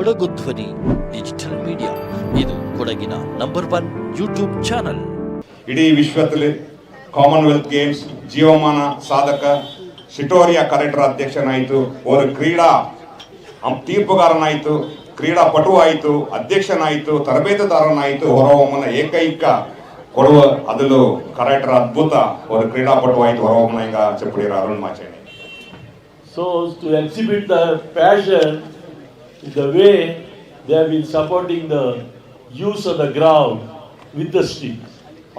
ಕೊಡಗು ಧ್ವನಿ digital media ಇದು ಕೊಡಗಿನ ನಂಬರ್ ಒನ್ ಯೂಟ್ಯೂಬ್ ಚಾನಲ್ ಇಡೀ ವಿಶ್ವದಲ್ಲಿ ಕಾಮನ್ವೆಲ್ತ್ ಗೇಮ್ಸ್ ಜೀವಮಾನ ಸಾಧಕ ಸಿಟೋರಿಯಾ ಕರೆಕ್ಟರ್ ಅಧ್ಯಕ್ಷನಾಯಿತು ಅವರು ಕ್ರೀಡಾ ತೀರ್ಪುಗಾರನಾಯಿತು ಕ್ರೀಡಾಪಟು ಆಯಿತು ಅಧ್ಯಕ್ಷನಾಯಿತು ತರಬೇತುದಾರನಾಯಿತು ಹೊರಹೊಮ್ಮನ ಏಕೈಕ ಕೊಡುವ ಅದಲು ಕರೆಕ್ಟರ್ ಅದ್ಭುತ ಅವರು ಕ್ರೀಡಾಪಟು ಆಯಿತು ಹೊರಹೊಮ್ಮನ ಈಗ Chappadira Arun Machaiah. So to exhibit the fashion the way they have been supporting the use of the ground with the sticks,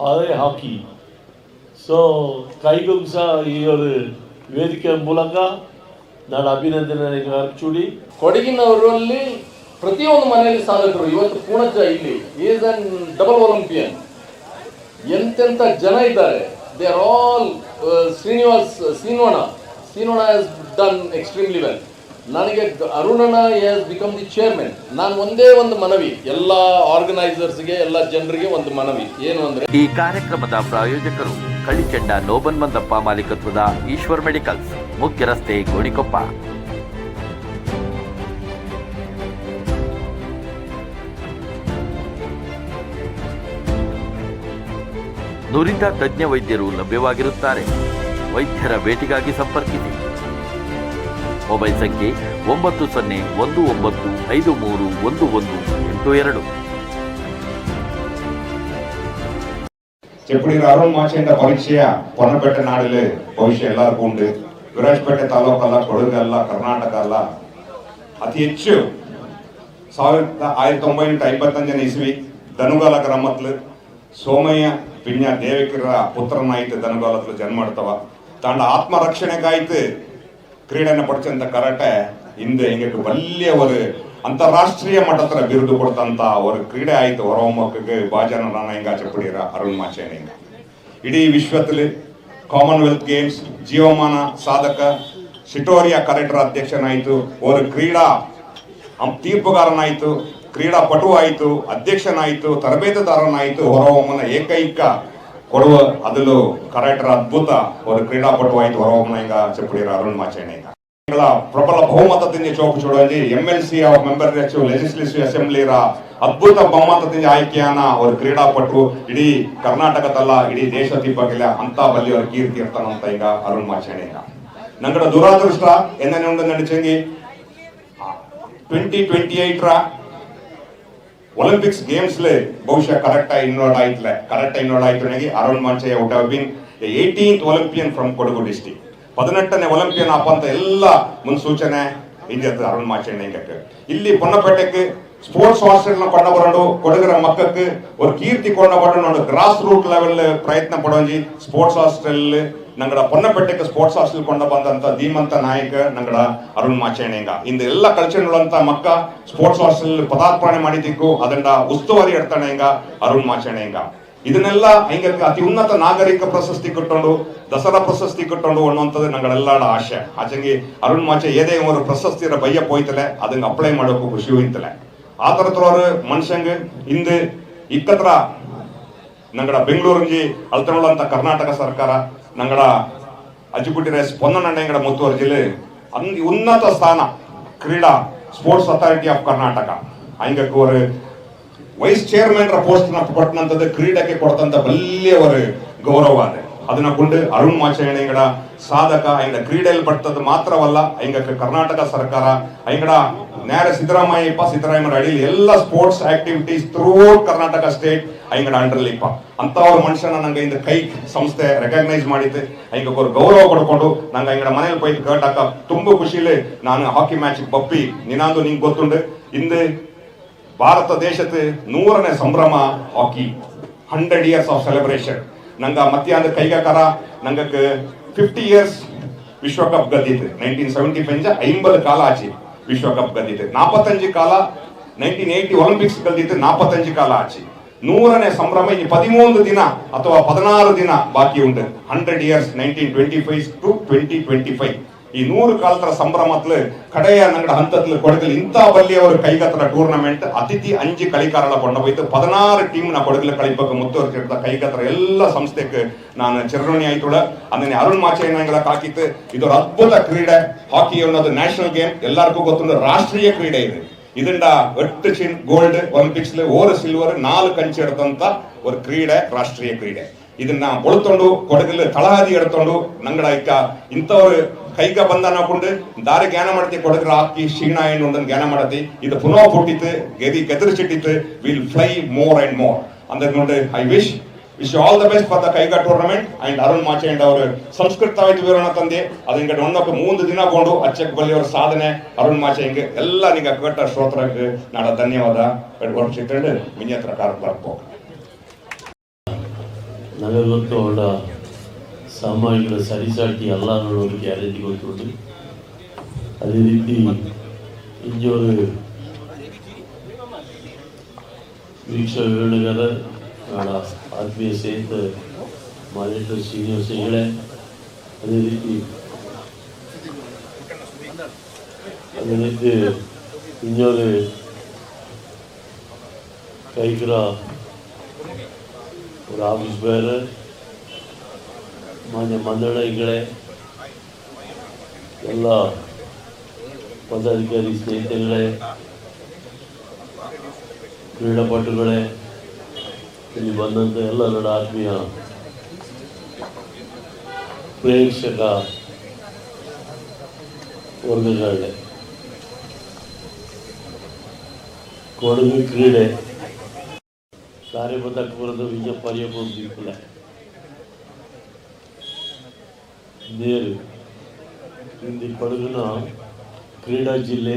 ಅದೇ ಹಾಕಿ ಸೊ ಕೈಗೂ ಸಹ ಈ ಒಂದು ವೇದಿಕೆ ಮೂಲಕ ನಾನು ಅಭಿನಂದನೆ ಅರ್ಚುಡಿ ಕೊಡಗಿನವರಲ್ಲಿ ಪ್ರತಿಯೊಂದು ಮನೆಯಲ್ಲಿ ಸಾಧಕರು ಇವತ್ತು ಪೂಣಜ್ಜ ಇಲ್ಲಿ ಈಸ್ ಅನ್ ಡಬಲ್ ಒಲಿಂಪಿಯನ್. ಎಂತೆಂಥ ಜನ ಇದ್ದಾರೆ. ದೇ ಆರ್ ಆಲ್ ಶ್ರೀನಿವಾಸ್ ಸೀನೋಣ ಸೀನೋಣ ಹ್ಯಾಸ್ ಡನ್ ಎಕ್ಸ್ಟ್ರೀಮ್ಲಿ ವೆಲ್ ನನಗೆ ಅರುಣನ ಹ್ಯಾಸ್ ಬಿಕಮ್ ದಿ ಚೇರ್ಮನ್ ನಾನು ಒಂದೇ ಒಂದು ಮನವಿ, ಎಲ್ಲ ಆರ್ಗನೈಸರ್ಸ್ಗೆ ಎಲ್ಲ ಜನರಿಗೆ ಒಂದು ಮನವಿ. ಏನು ಅಂದ್ರೆ, ಈ ಕಾರ್ಯಕ್ರಮದ ಪ್ರಾಯೋಜಕರು ಕಳಿಚೆಂಡ ನೋಬನ್ ಮಂದಪ್ಪ ಮಾಲೀಕತ್ವದ ಈಶ್ವರ್ ಮೆಡಿಕಲ್ಸ್, ಮುಖ್ಯ ರಸ್ತೆ ಗೋಣಿಕೊಪ್ಪ. ನುರಿತ ತಜ್ಞ ವೈದ್ಯರು ಲಭ್ಯವಾಗಿರುತ್ತಾರೆ. ವೈದ್ಯರ ಭೇಟಿಗಾಗಿ ಸಂಪರ್ಕಿಸಿ. ಮೊಬೈಲ್ ಸಂಖ್ಯೆ ಒಂಬತ್ತು ಸೊನ್ನೆ ಒಂದು ಒಂಬತ್ತು ಐದು ಮೂರು ಒಂದು ಒಂದು ಎಂಟು ಎರಡು. இப்படி அருள் மாசேண்ட ಪರೀಕ್ಷೆಯ ಪೊನ್ನಪೇಟೆ நாடிலே ಭವಿಷ್ಯ ಎಲ್ಲರಿಗೂ ಉಂಟು. ವಿರಾಜಪೇಟೆ ತಾಲೂಕಲ್ಲ, ಕೊಡಗಲ್ಲ, ಕರ್ನಾಟಕ ಅಲ್ಲ. ಅತಿ ಹೆಚ್ಚು ಸಾವಿರದ ಆಯಿರದ ಒಂಬೈನೂರ ಐವತ್ತೊಂದನೇ ಇಸ್ವಿ ಧನುಗಾಲ ಗ್ರಾಮತ್ಲು ಸೋಮಯ್ಯ ಪಿಣ್ಯ ದೇವಿಕರ ಪುತ್ರನಾಯ್ತು ಧನುಗಾಲತ್ಲು ಜನ್ಮ ಮಾಡ್ತವ. ತಾಂಡ ಆತ್ಮರಕ್ಷಣೆಗಾಯ್ತು ಕ್ರೀಡೆನ ಪಡಿಸಂತ ಕರಾಟೆ ಹಿಂದೆ எங்களுக்கு வல்லிய ஒரு ಅಂತಾರಾಷ್ಟ್ರೀಯ ಮಟ್ಟದ ಬಿರುದು ಕೊಡ್ತಂತ ஒரு ಕ್ರೀಡೆ ಆಯ್ತು ಹೊರಹೊಮ್ಮಕ್ಕೆ ಬಾಜನ ನಾನಾಯಂಗ ಚಪ್ಪಡಿರ ಅರುಣ್ ಮಾಚೇನಿಂಗ ಇಡೀ ವಿಶ್ವದಲ್ಲಿ ಕಾಮನ್ವೆಲ್ತ್ ಗೇಮ್ಸ್ ಜೀವಮಾನ ಸಾಧಕ ಸಿಟೋರಿಯಾ ಕರೆಕ್ಟರ್ ಅಧ್ಯಕ್ಷನಾಯಿತು ஒரு ಕ್ರೀಡಾ ಅಂ- ತೀರ್ಪುಗಾರನಾಯಿತು ಕ್ರೀಡಾ ಪಟು ಆಯಿತು ಅಧ್ಯಕ್ಷನಾಯಿತು ತರಬೇತುದಾರನಾಯಿತು ಹೊರಹೊಮ್ಮನ ಏಕೈಕ ಕೊಡುವ ಅದಲು ಕರೆಕ್ಟರ್ ಅದ್ಭುತ ಒಂದು ಕ್ರೀಡಾಪಟು ಆಯಿತು ಹೊರಹೊಮ್ಮನ ಹಿಂಗ ಚಪ್ಪಡಿರ ಅರುಣ್ಗಳ ಪ್ರಬಲ ಬಹುಮತದಿಂದ ಚೌಕು ಚೂಡಲ್ಲಿ M L C member legislative ಅಸೆಂಬ್ಲಿರ ಅದ್ಭುತ ಬಹುಮತದಿಂದ ಆಯ್ಕೆಯಾನ ಅವರು ಕ್ರೀಡಾಪಟು. ಇಡೀ ಕರ್ನಾಟಕದಲ್ಲ, ಇಡೀ ದೇಶ ತಿಪ್ಪಗಿಲ್ಲ ಅಂತ ಬಲ್ಲಿ ಅವ್ರ ಕೀರ್ತಿ ಇರ್ತಾನಂತ ಈಗ ಅರುಣ್ ಮಾಚೇಣಿ ಈಗ. ನಂಗಡ ದುರಾದೃಷ್ಟ ಉಂಡು ನಡಿಚಂಗಿ ಟ್ವೆಂಟಿ ಟ್ವೆಂಟಿ ಏಟ್ರ ಒಲಿಂಪಿಕ್ಸ್ ಗೇಮ್ಸ್ ಲೇ ಬಹುಶಃ ಕರೆಕ್ಟ್ ಆಗಿ ಇನ್ವಾಲ್ವ್ ಆಯ್ತಲೆ ಕರೆಕ್ಟ್ ಇನ್ವಾಲ್ವ್ ಆಯ್ತು Arun Machaiah would have been eighteenth Olympian from Kodagu district ಪದಿನೆಟ್ಟನೇ Olympian ಆಪ ಅಂತ ಎಲ್ಲ ಮುನ್ಸೂಚನೆ ಇಂಡಿಯದ ಅರುಣ್ ಮಾಚಣ್ಣ ಹಿಂಗಕ್ಕೆ ಇಲ್ಲಿ ಪೊನ್ನಪೇಟೆಗೆ ಸ್ಪೋರ್ಟ್ಸ್ ಹಾಸ್ಟೆಲ್ ಕೊಂಡ ಬರೋಡು ಕೊಡಗರ ಮಕ್ಕಕ್ಕೆ ஒரு ಕೀರ್ತಿ ಕೊಂಡ ಬರೋಡು ಗ್ರಾಸ್ ರೂಟ್ ಲೆವೆಲ್ ಪ್ರಯತ್ನ ಪಡೋಂಜಿ ಸ್ಪೋರ್ಟ್ಸ್ ಹಾಸ್ಟೆಲ್ ನಂಗಡ ಪೊನ್ನಪೇಟೆಗೆ ಸ್ಪೋರ್ಟ್ಸ್ ಹಾಸ್ಟೆಲ್ ಕೊಂಡ ಬಂದಂತ ಧೀಮಂತ ನಾಯಕ ನಂಗಡ ಅರುಣ್ ಮಾಚೇಣೆಂಗ. ಇಂದ ಎಲ್ಲ ಕಲ್ಚರ್ಗಳಂತ ಮಕ್ಕ ಸ್ಪೋರ್ಟ್ಸ್ ಹಾಸ್ಟೆಲ್ ಪದಾರ್ಪಣೆ ಮಾಡಿದಿಕ್ಕು ಅದನ್ನ ಉಸ್ತುವಾರಿ ಇಡ್ತಾನೆ ಹಿಂಗ ಅರುಣ್ ಮಾಚೇಣೆಂಗ. ಇದನ್ನೆಲ್ಲ ಹಿಂಗ ಅತಿ ಉನ್ನತ ನಾಗರಿಕ ಪ್ರಶಸ್ತಿ ಕೊಟ್ಟೊಂಡು, ದಸರಾ ಪ್ರಶಸ್ತಿ ಕೊಟ್ಟೊಂಡು ಅನ್ನುವಂಥದ್ದು ನಂಗಳೆಲ್ಲ ಆಶೆ. ಆಚಂಗಿ ಅರುಣ್ ಮಾಚೆ ಏದೇ ಒಂದು ಪ್ರಶಸ್ತಿರ ಬಯ್ಯ ಪೋಯ್ತಲೆ, ಅದನ್ನ ಅಪ್ಲೈ ಮಾಡೋಕು ಖುಷಿ ಹೋಯ್ತಲೆ ಆ ತರತ್ರವ್ರು ಮನುಷ್ಯಂಗೆ ಹಿಂದೆ ಇಕ್ಕತ್ರ ನಂಗಡ ಬೆಂಗಳೂರಿಗೆ ಅಳ್ತನೋಳಂತ ಕರ್ನಾಟಕ ಸರ್ಕಾರ ഞങ്ങളുടെ അജിക്കുട്ടി റൈസ് ಮುತ್ತುವರ್ ಜಿಲ್ಲೆ ಉನ್ನತ ಸ್ಥಾನ ಕ್ರೀಡಾ ಸ್ಪೋರ್ಟ್ಸ್ ಅಥಾರಿಟಿ ಆಫ್ ಕರ್ನಾಟಕ. ಹಂಗಕ್ಕೆ ವೈಸ್ ಚೇರ್ಮನ್ ರ ಪೋಸ್ಟ್ ಕೊಟ್ಟಂತದ್ದು ಕ್ರೀಡೆಗೆ ಕೊಡತಂತ ಬಲ್ಲಿಯ ಅವರು ಗೌರವ ಅದೆ. ಅದನ್ನ ಕೊಂಡು ಅರುಣ್ ಮಾಚೇಣಿಗಳ ಸಾಧಕ, ಹಂಗ ಕ್ರೀಡೆಯಲ್ಲಿ ಪಟ್ಟದ್ದು ಮಾತ್ರವಲ್ಲ, ಹಂಗಕ್ಕೆ ಕರ್ನಾಟಕ ಸರ್ಕಾರ, ಹಂಗಡ ನ್ಯಾಯ ಸಿದ್ದರಾಮಯ್ಯಪ್ಪ ಸಿದ್ದರಾಮಯ್ಯ ಅಡಿಯಲ್ಲಿ ಎಲ್ಲ sports activities through Karnataka state ಹಿಂಗಡ ಅಂಡ್ರಲ್ಲಿಪ್ಪ ಅಂತ ಅವ್ರ ಮನುಷ್ಯನ ನಂಗೆ ಇಂದ ಕೈ ಸಂಸ್ಥೆ ರೆಕಗ್ನೈಸ್ ಮಾಡಿದ್ದು. ಅವ್ರ ಗೌರವ ಪಡ್ಕೊಂಡು ನಂಗೆ ಹಿಂಗಡ ಮನೇಲಿ ಪೈ ಕರ್ಟ್ ಹಾಕ. ತುಂಬ ಖುಷಿಲಿ ನಾನು ಹಾಕಿ ಮ್ಯಾಚ್ ಬಪ್ಪಿ ನಿನಾಂದು ನಿಂಗೆ ಗೊತ್ತುಂಡು. ಹಿಂದೆ ಭಾರತ ದೇಶದ ನೂರನೇ ಸಂಭ್ರಮ hockey hundred years of celebration ನಂಗ ಮಧ್ಯಾಹ್ನ ಕೈಗಾಕಾರ ನಂಗಕ್ಕೆ ಫಿಫ್ಟಿ ಇಯರ್ಸ್ ವಿಶ್ವಕಪ್ ಗದ್ದಿತ್ತು ನೈನ್ಟೀನ್ ಸೆವೆಂಟಿ ಫೈವ್ ಐಂಬತ್ತು ಕಾಲ ಆಚೆ ವಿಶ್ವಕಪ್ ಗದ್ದಿತ್ತು ನಾಪತ್ತಂಜು ಕಾಲ ನೈನ್ಟೀನ್ ಏಯ್ಟಿ ಒಲಿಂಪಿಕ್ಸ್ ಗದ್ದಿತ್ತು ನಾಪತ್ತಂಜು ಕಾಲ ಆಚೆ. ನೂರನೇ ಸಂಭ್ರಮ ಈ ಪದಿಮೂರು ದಿನ ಅಥವಾ ಪದಿನಾರು ದಿನ ಬಾಕಿ ಉಂಟು. Hundred years nineteen twenty five to twenty twenty five ಈ ನೂರು ಕಾಲತರ ಸಂಭ್ರಮತ್ಲು ಕಡೆಯ ನಂಗಡ ಹಂತತ್ಲು ಕೊಡಗಲ್ ಇಂಥ ಬಲ್ಲಿಯವರು ಕೈಗತ್ತರ ಟೂರ್ನಮೆಂಟ್ ಅತಿಥಿ ಅಂಜಿ ಕಳಿಕಾರಳ ಕೊಂಡೋಯ್ತು ಪದಿನಾರು ಟೀಮ್ನ ಕೊಡಗಲ ಕಳಿಬೇಕು ಮುತ್ತುವರ್ಸಿಡ್ದ ಕೈಗತ್ತರ ಎಲ್ಲ ಸಂಸ್ಥೆಗೆ ನಾನು ಚಿರಋಣಿ ಆಯ್ತುಳ. ಅದನ್ನೇ ಅರುಣ್ ಮಾಚಯ್ಯನಗಳ ಹಾಕಿತ್ತು ಇದೊಂದು ಅದ್ಭುತ ಕ್ರೀಡೆ. ಹಾಕಿ ಅನ್ನೋದು ನ್ಯಾಷನಲ್ ಗೇಮ್ ಎಲ್ಲರಿಗೂ ಗೊತ್ತೊಂದು ರಾಷ್ಟ್ರೀಯ ಕ್ರೀಡೆ ಇದೆ. ಇದರಿಂದ ಎಟ್ಟು ಚಿನ್ ಗೋಲ್ಡ್ ಒಲಿಂಪಿಕ್ಸ್ ಓರ್ ಸಿಲ್ವರ್ ನಾಲ್ಕು ಕಂಚು ಹಿಡ್ದಂತ ಒಂದು ಕ್ರೀಡೆ ರಾಷ್ಟ್ರೀಯ ಕ್ರೀಡೆ ಇದನ್ನ ಬಳಕೊಂಡು ಕೊಡಗಲ್ಲಿ ತಳಹದಿ ಎಡ್ಕೊಂಡು ನಂಗಡ ಇಕ್ಕ ಇಂಥವ್ರು ಕೈಗ ಬಂಧನ ಹಾಕೊಂಡು ದಾರಿ ಜ್ಞಾನ ಮಾಡತಿ ಕೊಡಗ್ರ ಹಾಕಿ ಶೀಣ ಏನು ಒಂದನ್ನು ಜ್ಞಾನ ಮಾಡತಿ ಇದು ಪುನಃ ಪುಟ್ಟಿತ್ತು ಗೆದಿ ಕೆದರಿಸಿಟ್ಟಿತ್ತು will fly more and more ಅಂದ್ರೆ ನೋಡಿ I wish wish all the best for the Kaiga tournament and Arun Machaiah and ಅವರು ಸಂಸ್ಕೃತವಾಗಿ ವಿವರಣ ತಂದೆ ಅದನ್ನ ಒಂದಕ್ಕ ಮೂಂದು ದಿನ ಕೊಂಡು ಅಚ್ಚಕ್ ಬಲ್ಲಿ ಅವರ ಸಾಧನೆ ಅರುಣ್ ಮಾಚೆ ಹಿಂಗೆ ಎಲ್ಲ ನಿಂಗೆ ಅಕ್ಕಟ್ಟ ಶ್ರೋತ್ರಕ್ಕೆ ನಾಡ ಧನ್ಯವಾದ ವರ್ಷಿಟ್ಟು ಮಿನಿ ಹತ್ರ ಕಾರ್ ನನಗೊತ್ತು ನನಗೆ ಗೊತ್ತು ಅವಳ ಸಾಮಾಜಿಕ ಸರಿಸಾಟಿ ಎಲ್ಲ ನೋಡೋದಕ್ಕೆ ಗ್ಯಾರಂಟಿ ಗೊತ್ತು ಅದೇ ರೀತಿ ಇಂಜೋರು ವೀಕ್ಷಕ મારા આદમીએ સહિત માજેસ્ટર સિનિયર ಅದೇ ರೀತಿ ಅದೇ ರೀತಿ ಇಂಜೋರಿ ಕೈಗ್ರ ಅವರ ಆಫೀಸ್ ಬೇರೆ ಮಾನ್ಯ ಮಂದಳಿಗಳೇ ಎಲ್ಲ ಪದಾಧಿಕಾರಿ ಸ್ನೇಹಿತರುಗಳೇ ಕ್ರೀಡಾಪಟುಗಳೇ ಇಲ್ಲಿ ಬಂದಂಥ ಎಲ್ಲ ನನ್ನ ಆತ್ಮೀಯ ಪ್ರೇಕ್ಷಕ ವರ್ಗಗಳೇ. ಕೊಡಗು ಕ್ರೀಡೆ. ಕಾರ್ಯಬದ್ಧಪುರದ ವಿಜಯ ಪರ್ಯಪುರ ನೀರು. ಇಂದು ಕೊಡಗಿನ ಕ್ರೀಡಾ ಜಿಲ್ಲೆ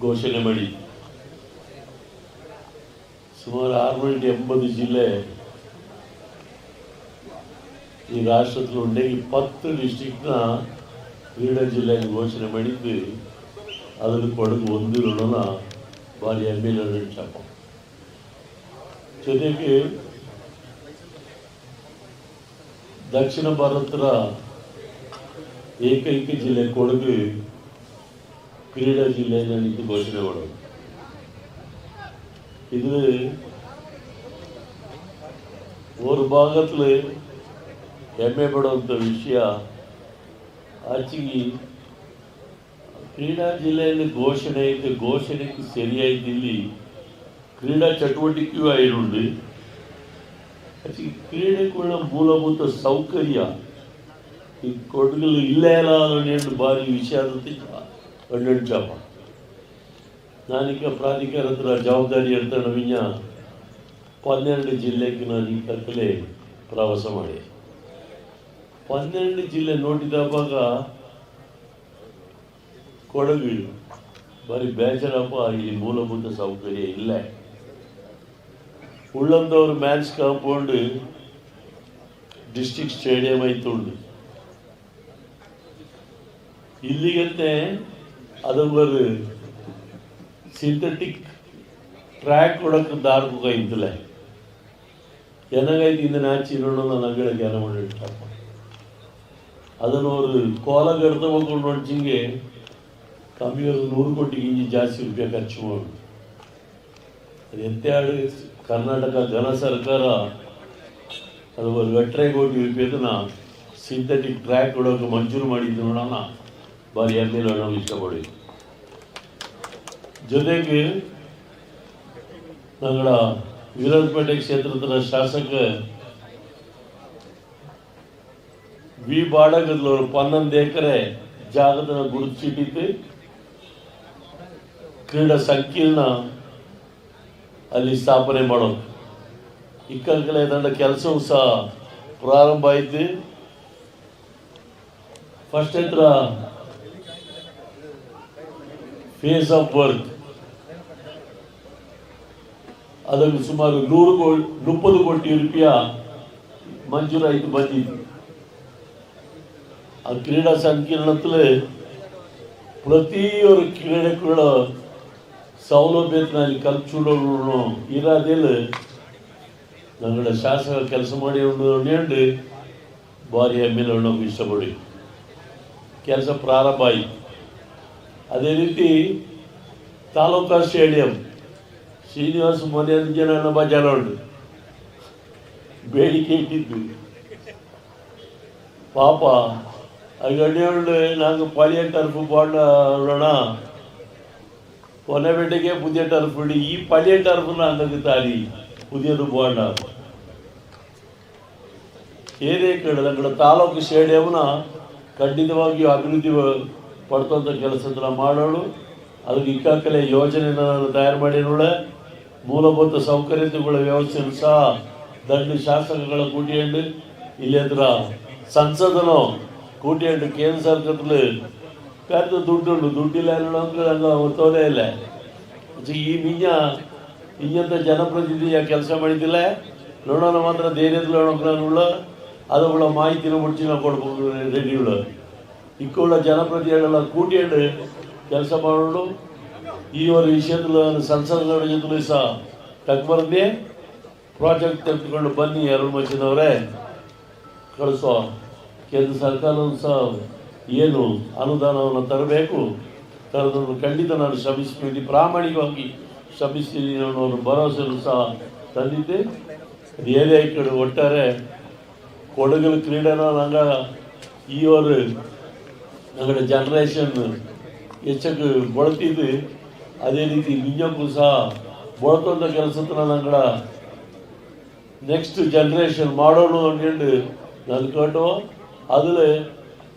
ಘೋಷಣೆ ಮಾಡಿ. ಸುಮಾರು ಆರುನೂರ ಎಂಬತ್ತು ಜಿಲ್ಲೆ ಈ ರಾಷ್ಟ್ರದಲ್ಲಿ ಉಂಡೆ ಇಪ್ಪತ್ತು ಡಿಸ್ಟಿಕ್ನ ಕ್ರೀಡಾ ಜಿಲ್ಲೆ ಎಂದು ಘೋಷಣೆ ಮಾಡಿದ್ವಿ. ಅದರಲ್ಲಿ ಕೊಡಗು ಋಣನ ಭಾರಿ ಹೆಮ್ಮೆಯ ಚಾಪ ಜೊತೆಗೆ ದಕ್ಷಿಣ ಭಾರತದ ಏಕೈಕ ಜಿಲ್ಲೆ ಕೊಡಗು ಕ್ರೀಡಾ ಜಿಲ್ಲೆ ಇದು ಘೋಷಣೆ ಮಾಡೋದು. இது ஒரு பாகத்தில் ಹೆಮ್ಮೆಪಡುವಂಥ ವಿಷಯ ಆಚೆಗೆ ಕ್ರೀಡಾ ಜಿಲ್ಲೆಯಲ್ಲಿ ಘೋಷಣೆ ಐತೆ ಘೋಷಣೆಗೆ ಸರಿಯಾಯ್ತು ಇಲ್ಲಿ ಕ್ರೀಡಾ ಚಟುವಟಿಕೆಯೂ ಆಯಿರುಂಡು ಆಚೆಗೆ ಕ್ರೀಡೆಗಳ ಮೂಲಭೂತ ಸೌಕರ್ಯ ಈ ಕೊಡಗಲು ಇಲ್ಲೇ ಇಲ್ಲ ಭಾರಿ ವಿಷಯ ಚಾಪ ನಾನೀಗ ಪ್ರಾಧಿಕಾರ ಹತ್ರ ಜವಾಬ್ದಾರಿ ಅಂತ ನವೀನ ಪನ್ನೆರಡು ಜಿಲ್ಲೆಗೆ ನಾನು ಈ ಕತ್ತಲೆ ಪ್ರವಾಸ ಮಾಡಿ. ಪನ್ನೆರಡು ಜಿಲ್ಲೆ ನೋಡಿದಾಗ ಕೊಡಗು, ಬರೀ ಬೇಜಾರಪ್ಪ, ಇಲ್ಲಿ ಮೂಲಭೂತ ಸೌಕರ್ಯ ಇಲ್ಲ. ಉಳ್ಳಂದವ್ರ ಮ್ಯಾಚ್ ಕಾಂಪೌಂಡ್, ಡಿಸ್ಟಿಕ್ ಸ್ಟೇಡಿಯಂ ಐತುಂಡು ಇಲ್ಲಿಗಂತೆ ಅದೊಂದು ಸಿಂಥೆಟಿಕ್ ಟ್ರ್ಯಾಕ್ ಕೊಡೋಕೆ ದಾರ್ಮುಖ ಇದ್ದಲೆ ಎನಗೈತಿ ಇಂದ ನಾಚಿ ನೋಡೋಣ ನಗರ ಜ್ಞಾನ ಮಾಡಿಟ್ಟಪ್ಪ ಅದನ್ನು ಅವರು ಕೋಲಾಗ ಎಡ್ತಬೇಕು ನೋಡ್ಚಿಂಗೆ ಕಮ್ಮಿ ಒಂದು ನೂರು ಕೋಟಿ ಇಂಜಿ ಜಾಸ್ತಿ ರೂಪಾಯಿ ಖರ್ಚು ಮಾಡಿ ಅದು ಎತ್ತಾಡು ಕರ್ನಾಟಕ ಘನ ಸರ್ಕಾರ ಅದು ಒಂದು ಗಟ್ಟರೆ ಕೋಟಿ ರೂಪಾಯಿದನ್ನ ಸಿಂಥೆಟಿಕ್ ಟ್ರ್ಯಾಕ್ ಕೊಡೋಕೆ ಮಂಜೂರು ಮಾಡಿದ್ದು ನೋಡೋಣ ಭಾರಿ ಹೆಮ್ಮೆ ನಾವು ಇಷ್ಟಪಡಿ ಜೊತೆಗೆ ನಗಳ ವೀರಪೇಟೆ ಕ್ಷೇತ್ರದ ಶಾಸಕ ವಿ ಬಾಡಗದವರು ಪನ್ನೊಂದು ಎಕರೆ ಜಾಗದ ಗುರುತಿಸಿಟ್ಟಿತ್ತು. ಕ್ರೀಡಾ ಸಂಕೀರ್ಣ ಅಲ್ಲಿ ಸ್ಥಾಪನೆ ಮಾಡೋದು. ಇಕ್ಕಲ್ಕಲೆ ನನ್ನ ಕೆಲಸವೂ ಸಹ ಪ್ರಾರಂಭ ಆಯ್ತು. ಫಸ್ಟ್ ಹತ್ರ ಫೇಸ್ ಆಫ್ ವರ್ಕ್ ಅದರಲ್ಲಿ ಸುಮಾರು ನೂರು ಕೋ ಮುಪ್ಪದು ಕೋಟಿ ರೂಪಾಯ ಮಂಜೂರಾಯಿತು ಬಂದಿದೆ ಆ ಕ್ರೀಡಾ ಸಂಕೀರ್ಣದಲ್ಲೇ ಪ್ರತಿಯೊಂದು ಕ್ರೀಡೆಗಳ ಸೌಲಭ್ಯತನ ಅಲ್ಲಿ ಕಲ್ಪಿಸೋಡೋನು ಇರೋದಿಲ್ಲ ನನ್ನ ಶಾಸಕ ಕೆಲಸ ಮಾಡಿ ಹೇಳಿ ಭಾರಿ ಹೆಮ್ಮೆಲೆ ನಮಗೆ ಇಷ್ಟಪಡಿ ಕೆಲಸ ಪ್ರಾರಂಭ ಆಯಿತು. ಅದೇ ರೀತಿ ತಾಲೂಕಾ ಸ್ಟೇಡಿಯಂ ಶ್ರೀನಿವಾಸ ಮನೆಯಲ್ಲಿ ಜನ ನಮ್ಮ ಜನರು ಬೇಡಿಕೆ ಇಟ್ಟಿದ್ದು ಪಾಪ ಅಗಡಿಯೊಳ್ಳು ನಂಗೆ ಪಳಿಯ ಟರ್ಫು ಬಾಡೋಣ ಕೊನೆಬೇಟೆಗೆ ಪುದಿಯ ಟರ್ಫ್ ಇಡಿ. ಈ ಪಳಿಯ ಟರ್ಫ್ ನಂಗೆ ತಾಲಿ ಪುದಿಯದು ಬಾಂಡ. ಏನೇ ಕಡೆ ತಾಲೂಕು ಶೇಡ್ಯವನ್ನ ಖಂಡಿತವಾಗಿಯೂ ಅಭಿವೃದ್ಧಿ ಪಡ್ತಂಥ ಕೆಲಸದನ್ನ ಮಾಡೋಳು. ಅದಕ್ಕೆ ಇಕ್ಕಾಕಲೇ ಯೋಜನೆಯನ್ನು ನಾನು ತಯಾರು ಮಾಡಿರೋಳೆ. ಮೂಲಭೂತ ಸೌಕರ್ಯತೆಗಳ ವ್ಯವಸ್ಥೆಯನ್ನು ಸಹ ದಂಡು ಶಾಸಕಗಳ ಕೂಟಿಯಂಡು, ಇಲ್ಲಿ ಹತ್ರ ಸಂಸದನು ಕೂಟಿಯಂಡು ಕೇಂದ್ರ ಸರ್ಕಾರದಲ್ಲಿ ಕರೆದು ದುಡ್ಡುಂಡು, ದುಡ್ಡಿಲ್ಲ ಅನ್ನೋಂಗೆ ಒತ್ತೋದೇ ಇಲ್ಲ. ಈ ಮಿಂಜ ಇಂಜಂತ ಜನಪ್ರತಿನಿಧಿಯ ಕೆಲಸ ಮಾಡಿದ್ದಿಲ್ಲ? ನೋಡೋಣ ಮಾತ್ರ ಧೈರ್ಯದಲ್ಲಿ ನೋಡೋಣ ಮಾಹಿತಿನ മായത്തിന് ನಾವು ಕೊಡ್ಬೋದು ರೆಡ್ಡಿಗಳು ഇക്കുള്ള ಜನಪ್ರತಿನಿಧಿಗಳ കൂട്ടിയിട്ട് ಕೆಲಸ ಮಾಡೋಣ ಈ విషయంలో ಸಂಸದರ ಜೊತೆಲೂ ಸಹ ತಗ್ಬರ್ದಿ ಪ್ರಾಜೆಕ್ಟ್ ತೆಗೆದುಕೊಂಡು ಬನ್ನಿ ಎರಡು ಮಧ್ಯದವರೇ ಕಳಿಸೋ. ಕೇಂದ್ರ ಸರ್ಕಾರ ಸಹ ಏನು ಅನುದಾನವನ್ನು ತರಬೇಕು. ತರದನ್ನು ಖಂಡಿತ ನಾನು ಶ್ರಮಿಸ್ತೀನಿ ಪ್ರಾಮಾಣಿಕವಾಗಿ ಶ್ರಮಿಸ್ತೀನಿ ಅನ್ನೋ ಭರವಸೆ ಸಹ ತಂದಿದ್ದೆ. ಏನೇ ಕಡೆ ಒಟ್ಟಾರೆ ಕೊಡಗಲ ಕ್ರೀಡೆನ ನಂಗ ಈ ಅವರು ನಮ್ಮ ಜನರೇಷನ್ ಹೆಚ್ಚಾಗಿ ಬಳತಿದ್ದು ಅದೇ ರೀತಿ ಲಿಂಗಕ್ಕೂ ಸಹ ಬಳತೊಂಡ ಕೆಲಸತ್ರ ನಂಗಡ நெக்ஸ்ட் ஜென்ரேஷன் மாடணும் அப்படின்னு நான் கேட்டோம் அதில்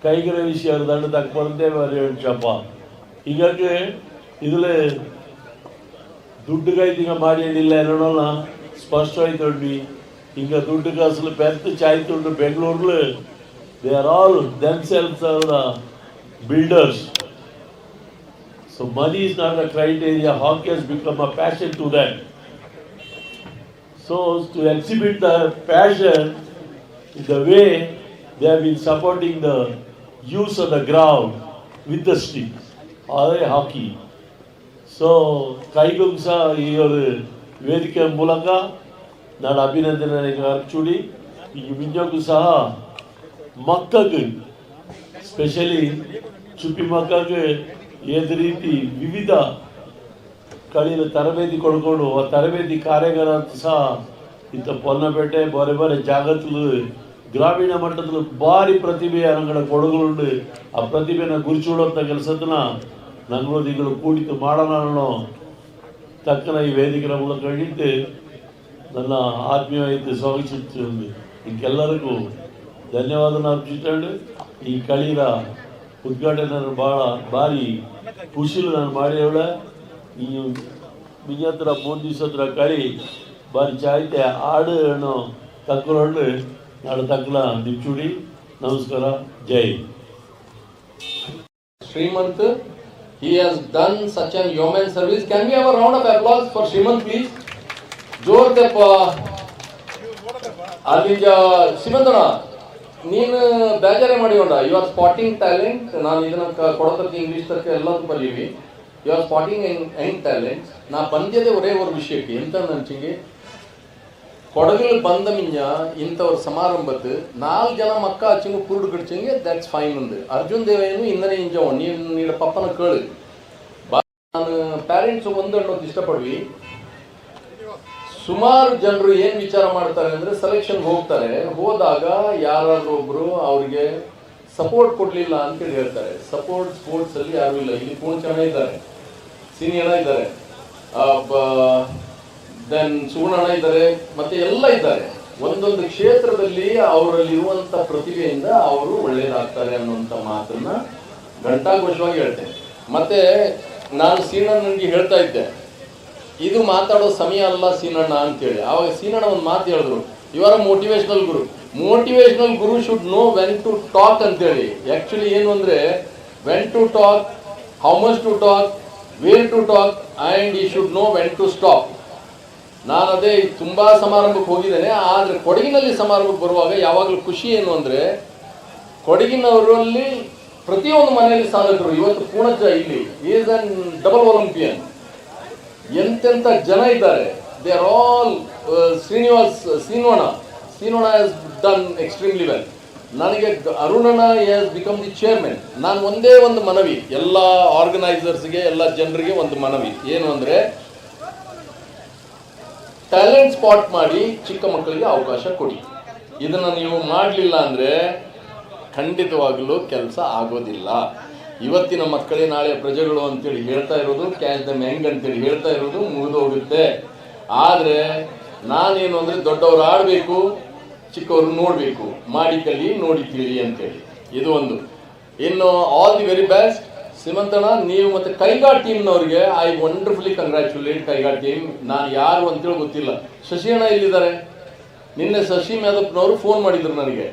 கைகிற விஷயம் இருந்தாண்டு தக்கு பிறந்தே வரையப்பா ಹೀಗಾಗಿ ಇದ್ರ ದುಡ್ಡು ಕೈ ಕೈತಿಂಗ ಮಾಡಿ ಏನಿಲ್ಲ ಏನೋಣ ಸ್ಪಷ್ಟವಾಯ್ತೊಡ್ವಿ. ಹಿಂಗ ದುಡ್ಡು ಕಾಸಲು ಪೆತ್ತ ಚಾಯ್ತು ಬೆಂಗಳೂರ್ಲು they are all themselves are builders so money is not a criteria. Hockey has become a passion to them. So to exhibit the passion in the way they have been supporting the use of the ground with the stick or hockey. So ಕೈಗೂ ಸಹ ಈ ಒಂದು ವೇದಿಕೆ ಮೂಲಕ ನಾನು ಅಭಿನಂದನೆ ಅರ್ಚುಡಿ ಈ ವಿಂಜಕ್ಕೂ ಸಹ ಮಕ್ಕಳಿಗೆ ಏದ ರೀತಿ ವಿವಿಧ ಕಳೆಯಲು ತರಬೇತಿ ಕೊಡ್ಕೊಂಡು ಆ ತರಬೇತಿ ಕಾರ್ಯಾಗಾರ ಸಹ ಇಂಥ ಪೊನ್ನಪೇಟೆ ಬೇರೆ ಬೇರೆ ಜಾಗತ್ತಲು ಗ್ರಾಮೀಣ ಮಟ್ಟದಲ್ಲಿ ಭಾರಿ ಪ್ರತಿಭೆ ಅಂಗಡ ಕೊಡುಗಳುಂಡು ಆ ಪ್ರತಿಭೆನ ಗುರುಚೂಡುವಂಥ ಕೆಲಸದನ್ನ ನಂಗೋದಿಗಳು ಕೂಡಿತು ಮಾಡೋಣ ಅನ್ನೋ ತಕ್ಕನ ಈ ವೇದಿಕೆಯ ಮೂಲಕ ಹಿಡಿದು ನನ್ನ ಆತ್ಮೀಯತೆ ಸ್ವಾಗತಿಸುತ್ತಿರುವುದು ಇಂಕೆಲ್ಲರಿಗೂ ಧನ್ಯವಾದ ಅರ್ಪಿಸಿಕೊಂಡು ಈ ಕಳೀರ ಉದ್ಘಾಟನೆ ಭಾಳ ಭಾರಿ ಖುಷಿಲು ನಾನು ಮಾಡಿಯವಳೆ. ಈ ಮಿನಿ ಹತ್ರ ಮೂರು ದಿವಸ ಹತ್ರ ಕಳಿ ಬಾರಿ ಚಾಯ್ತೆ ಆಡು ಏನು ತಕ್ಕೊಂಡು ನಾಡು ತಕ್ಕಲ ನಿಚ್ಚುಡಿ ನಮಸ್ಕಾರ ಜೈ. Shrimanth he has done such an yeoman service. Can we have a round of applause for Srimant, please? ಜೋರ್ದಪ್ಪ ಅಲ್ಲಿಂದ ಶ್ರೀಮಂತಣ್ಣ ನೀನು ಬೇಜಾರೇ ಮಾಡಿಕೊಂಡ ಯು ಆರ್ ಸ್ಪಾಟಿಂಗ್ ಟ್ಯಾಲೆಂಟ್ ನಾನು ಇದನ್ನ ಕೊಡತಕ್ಕ ಇಂಗ್ಲೀಷ್ ತರ್ಕ ಎಲ್ಲದಕ್ಕೂ ಬರೀವಿ you are spotting young talent ನಾ ಬಂದ್ಯದೇ ಒರೇ ಒಂದು ವಿಷಯಕ್ಕೆ. ಎಂತ ನಂಚಿಗೆ ಕೊಡಗಿಲ್ ಬಂದ ಮಿಂಜ ಇಂಥವ್ರ ಸಮಾರಂಭದ ನಾಲ್ಕು ಜನ ಮಕ್ಕ ಹಚ್ಚಿಂಗು ಕುರುಡು ಗಿಡ್ಚಿಂಗೆ ದಟ್ಸ್ ಫೈನ್ ಒಂದು ಅರ್ಜುನ್ ದೇವೇನು ಇಂದನೇ ಇಂಜವ ನೀನು ನೀಡ ಪಪ್ಪನ ಕೇಳು. ನಾನು ಪ್ಯಾರೆಂಟ್ಸ್ ಒಂದು ಅನ್ನೋದು ಇಷ್ಟಪಡ್ವಿ. ಸುಮಾರು ಜನರು ಏನ್ ವಿಚಾರ ಮಾಡ್ತಾರೆ ಅಂದ್ರೆ ಸೆಲೆಕ್ಷನ್ ಹೋಗ್ತಾರೆ. ಹೋದಾಗ ಯಾರಾದ್ರೂ ಒಬ್ರು ಅವ್ರಿಗೆ ಸಪೋರ್ಟ್ ಕೊಡ್ಲಿಲ್ಲ ಅಂತೇಳಿ ಹೇಳ್ತಾರೆ. ಸಪೋರ್ಟ್ ಸ್ಪೋರ್ಟ್ಸ್ ಅಲ್ಲಿ ಯಾರು ಇಲ್ಲ. ಇಲ್ಲಿ ಪೂರ್ಣ ಇದ್ದಾರೆ. ಸೀನಿಯರ್ ಇದ್ದಾರೆ. ದೆನ್ ಸುವರ್ಣ ಇದ್ದಾರೆ. ಮತ್ತೆ ಎಲ್ಲ ಇದ್ದಾರೆ. ಒಂದೊಂದು ಕ್ಷೇತ್ರದಲ್ಲಿ ಅವರಲ್ಲಿ ಇರುವಂತ ಪ್ರತಿಭೆಯಿಂದ ಅವರು ಒಳ್ಳೇದಾಗ್ತಾರೆ ಅನ್ನುವಂಥ ಮಾತನ್ನ ಘಂಟಾಘೋಷವಾಗಿ ಹೇಳ್ತೇನೆ. ಮತ್ತೆ ನಾನು ಸೀನಣ್ಣನಿಗೆ ಹೇಳ್ತಾ ಇದ್ದೆ. ಇದು ಮಾತಾಡೋ ಸಮಯ ಅಲ್ಲ ಸೀನಣ್ಣ ಅಂತೇಳಿ. ಆವಾಗ ಸೀನಣ್ಣ ಒಂದು ಮಾತು ಹೇಳಿದ್ರು. ಇವರ motivational guru motivational guru should know when to talk ಅಂತೇಳಿ. ಆ್ಯಕ್ಚುಲಿ ಏನು ಅಂದರೆ when to talk how much to talk where to talk and ಈ should know when to stop ನಾನು ಅದೇ ತುಂಬ ಸಮಾರಂಭಕ್ಕೆ ಹೋಗಿದ್ದೇನೆ. ಆದರೆ ಕೊಡಗಿನಲ್ಲಿ ಸಮಾರಂಭಕ್ಕೆ ಬರುವಾಗ ಯಾವಾಗಲೂ ಖುಷಿ ಏನು ಅಂದರೆ, ಕೊಡಗಿನವರಲ್ಲಿ ಪ್ರತಿಯೊಂದು ಮನೆಯಲ್ಲಿ ಸಾಧಕರು ಇವತ್ತು ಪೂಣಜ್ಜ ಇಲ್ಲಿ. ಈಸ್ ಅನ್ ಡಬಲ್ ಒಲಿಂಪಿಯನ್ ಎಂತೆಂಥ ಜನ ಇದ್ದಾರೆ? ದೇ ಆರ್ ಆಲ್ ಶ್ರೀನಿವಾಸ್ ಸೀನೋಣ ಸೀನೋಣ ಹ್ಯಾಸ್ ಡನ್ ಎಕ್ಸ್ಟ್ರೀಮ್ಲಿ ವೆಲ್ ನನಗೆ ಅರುಣನ ಹ್ಯಾಸ್ ಬಿಕಮ್ ದಿ ಚೇರ್ಮನ್ ನಾನು ಒಂದೇ ಒಂದು ಮನವಿ, ಎಲ್ಲ ಆರ್ಗನೈಸರ್ಸ್ಗೆ ಎಲ್ಲ ಜನರಿಗೆ ಒಂದು ಮನವಿ. ಏನು ಅಂದರೆ ಟ್ಯಾಲೆಂಟ್ ಸ್ಪಾಟ್ ಮಾಡಿ ಚಿಕ್ಕ ಮಕ್ಕಳಿಗೆ ಅವಕಾಶ ಕೊಡಿ. ಇದನ್ನು ನೀವು ಮಾಡಲಿಲ್ಲ ಅಂದರೆ ಖಂಡಿತವಾಗಲೂ ಕೆಲಸ ಆಗೋದಿಲ್ಲ. ಇವತ್ತಿನ ಮಕ್ಕಳೇ ನಾಳೆ ಪ್ರಜೆಗಳು ಅಂತೇಳಿ ಹೇಳ್ತಾ ಇರೋದು ಕ್ಯಾಚ್ ದ ಮ್ಯಾಂಗ್ ಅಂತೇಳಿ ಹೇಳ್ತಾ ಇರೋದು ಮುಗಿದೋಗುತ್ತೆ ಆದರೆ ನಾನೇನು ಅಂದರೆ ದೊಡ್ಡವರು ಆಡಬೇಕು ಚಿಕ್ಕವರು ನೋಡಬೇಕು. ಮಾಡಿ ಕಲಿ, ನೋಡಿ ತಿಳಿ ಅಂತೇಳಿ. ಇದು ಒಂದು. ಇನ್ನು ಆಲ್ ದಿ ವೆರಿ ಬೆಸ್ಟ್ ಸಿಮಂತಣ್ಣ, ನೀವು ಮತ್ತೆ ಕೈಗಾ ಟೀಮ್ನವ್ರಿಗೆ ಐ ವಂಡರ್ಫುಲಿ ಕಂಗ್ರ್ಯಾಚುಲೇಟ್ ಕೈಗಾ ಟೀಮ್ ನಾನು ಯಾರು ಅಂತೇಳಿ ಗೊತ್ತಿಲ್ಲ. ಶಶಿ ಅಣ್ಣ ಎಲ್ಲಿದ್ದಾರೆ? ನಿನ್ನೆ ಶಶಿ ಯಾದವ್ನವರು ಫೋನ್ ಮಾಡಿದ್ರು ನನಗೆ.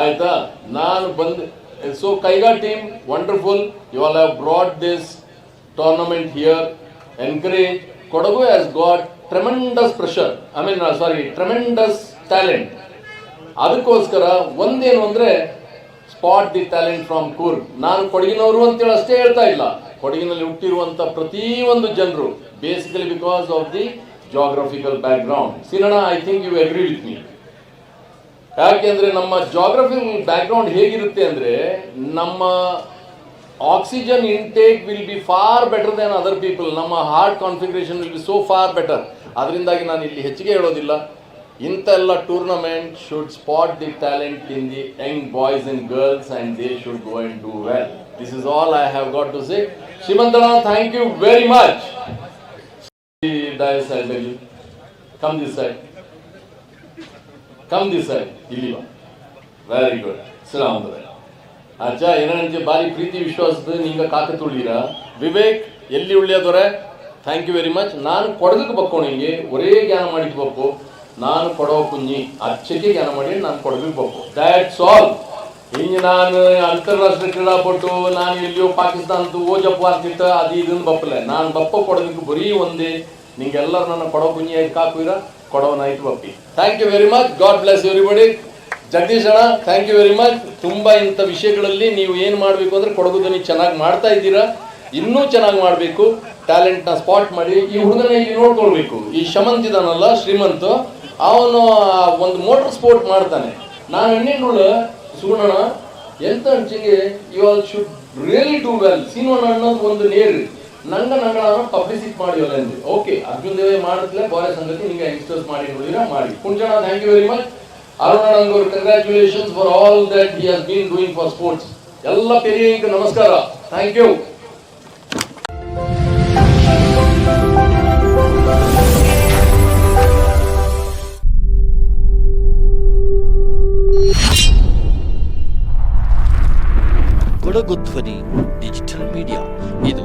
ಆಯಿತಾ? ನಾನು ಬಂದ್ so Kaiga team wonderful you all have brought this tournament here encourage Kodagu has got tremendous pressure I mean sorry tremendous talent ಅದಕ್ಕೋಸ್ಕರ ಒಂದೇನು ಅಂದರೆ spot the talent from Coorg ನಾನು ಕೊಡಗಿನವರು ಅಂತೇಳಿ ಅಷ್ಟೇ ಹೇಳ್ತಾ ಇಲ್ಲ ಕೊಡಗಿನಲ್ಲಿ ಹುಟ್ಟಿರುವಂಥ ಪ್ರತಿಯೊಂದು ಜನರು basically because of the geographical background ಸಿನಣ I think you agree with me ಯಾಕೆಂದ್ರೆ ನಮ್ಮ ಜಾಗ್ರಫಿ ಬ್ಯಾಕ್ಗ್ರೌಂಡ್ ಹೇಗಿರುತ್ತೆ ಅಂದ್ರೆ ನಮ್ಮ oxygen intake will be far better than other people ನಮ್ಮ heart configuration will be so far better ಅದರಿಂದಾಗಿ ನಾನು ಇಲ್ಲಿ ಹೆಚ್ಚಿಗೆ ಹೇಳೋದಿಲ್ಲ. ಇಂಥ ಎಲ್ಲ tournament should spot the talent in the young boys and girls and they should go and do well this is all I have got to say ಶ್ರೀಮಂತಣ್ಣ thank you very much come this side come ದಿವಸ ಇಲ್ಲಿ very good ಶ್ರೀರಾಮದ ಅಜ್ಜ ಏನಂತೆ ಬಾರಿ ಪ್ರೀತಿ ವಿಶ್ವಾಸದ ನಿಂಗ ಕಾಕ ತುಳಿದಿರಾ ವಿವೇಕ್ ಎಲ್ಲಿ ಉಳಿಯೋದೊರೆ ಥ್ಯಾಂಕ್ ಯು ವೆರಿ ಮಚ್ ನಾನು ಕೊಡದಕ್ಕೆ ಬಕ್ಕೋ ನಿಂಗೆ ಒರೇ ಜ್ಞಾನ ಮಾಡಿದ್ಬೇಕು ನಾನು ಕೊಡೋ ಕುಂಜಿ ಅಚ್ಚಕ್ಕೆ ಜ್ಞಾನ ಮಾಡಿ ನಾನು ಕೊಡಬೇಕು ದ್ಯಾಟ್ಸ್ ಆಲ್ ಹಿಂಗೆ ನಾನು ಅಂತಾರಾಷ್ಟ್ರೀಯ ಕ್ರೀಡಾಪಟು ನಾನು ಎಲ್ಲಿಯೋ ಪಾಕಿಸ್ತಾನದ್ದು ಓ ಜಪ್ಪ ಅಂತಿತ್ತ ಅದು ಇದನ್ನು ಬಪ್ಪಲೆ ನಾನು ಬಪ್ಪ ಕೊಡೋದಕ್ಕೆ ಬರೀ ಒಂದೇ ನಿಂಗೆಲ್ಲರೂ ನನ್ನ ಕೊಡೋ ಕುಂಜಿ ಹೇಗೆ ಕಾಕುವಿರ ಕೊಡೋನಾಯ್ತು Bappi thank you very much God bless everybody Jagadish ಅಣ್ಣ ಥ್ಯಾಂಕ್ ಯು ವೆರಿ ಮಚ್ ತುಂಬಾ ಇಂಥ ವಿಷಯಗಳಲ್ಲಿ ನೀವು ಏನು ಮಾಡಬೇಕು ಅಂದ್ರೆ ಕೊಡಗುದನಿ ಚೆನ್ನಾಗಿ ಮಾಡ್ತಾ ಇದ್ದೀರಾ. ಇನ್ನೂ ಚೆನ್ನಾಗಿ ಮಾಡಬೇಕು. ಟ್ಯಾಲೆಂಟ್ನ ಸ್ಪಾಟ್ ಮಾಡಿ. ಈ ಹುಡುಗನ ಇಲ್ಲಿ ನೋಡ್ಕೊಳ್ಬೇಕು. ಈ ಶಮಂತ್ ಇದಾನಲ್ಲ, ಶ್ರೀಮಂತ್. ಅವನು ಒಂದು ಮೋಟರ್ ಸ್ಪೋರ್ಟ್ ಮಾಡ್ತಾನೆ. ನಾನು ಎಣ್ಣೆಗಳು ಸುಗುಣ ಎಂತ ಅಂಚಿಗೆ you all should really do well cinema ಅನ್ನೋದು ಒಂದು ನೇರು. ನಂಗ ನಂಗಳನ್ನು ಪಬ್ಲಿಸಿಟ್ ಅಂದೆ. ಓಕೆ ಅರ್ಜುನ್ ದೇವ್ ಮಾಡಿದ್ಲೆ ಬೋರೆ ಸಂಗತಿ ನಿಮಗೆ ಯಂಗ್ಸ್ಟರ್ಸ್ ಮಾಡಿ ನೋಡಿದ್ರೆ ಮಾಡಿ. ಕುಂಜಣ thank you very much Aruna ನಂಗೂರ್ congratulations for all that he has been doing for sports ಎಲ್ಲ ಪೆರಿಯಂಗ್ ನಮಸ್ಕಾರ. ಥ್ಯಾಂಕ್ ಯು ಕೊಡಗು ಧ್ವನಿ ಡಿಜಿಟಲ್ ಮೀಡಿಯಾ ಇದು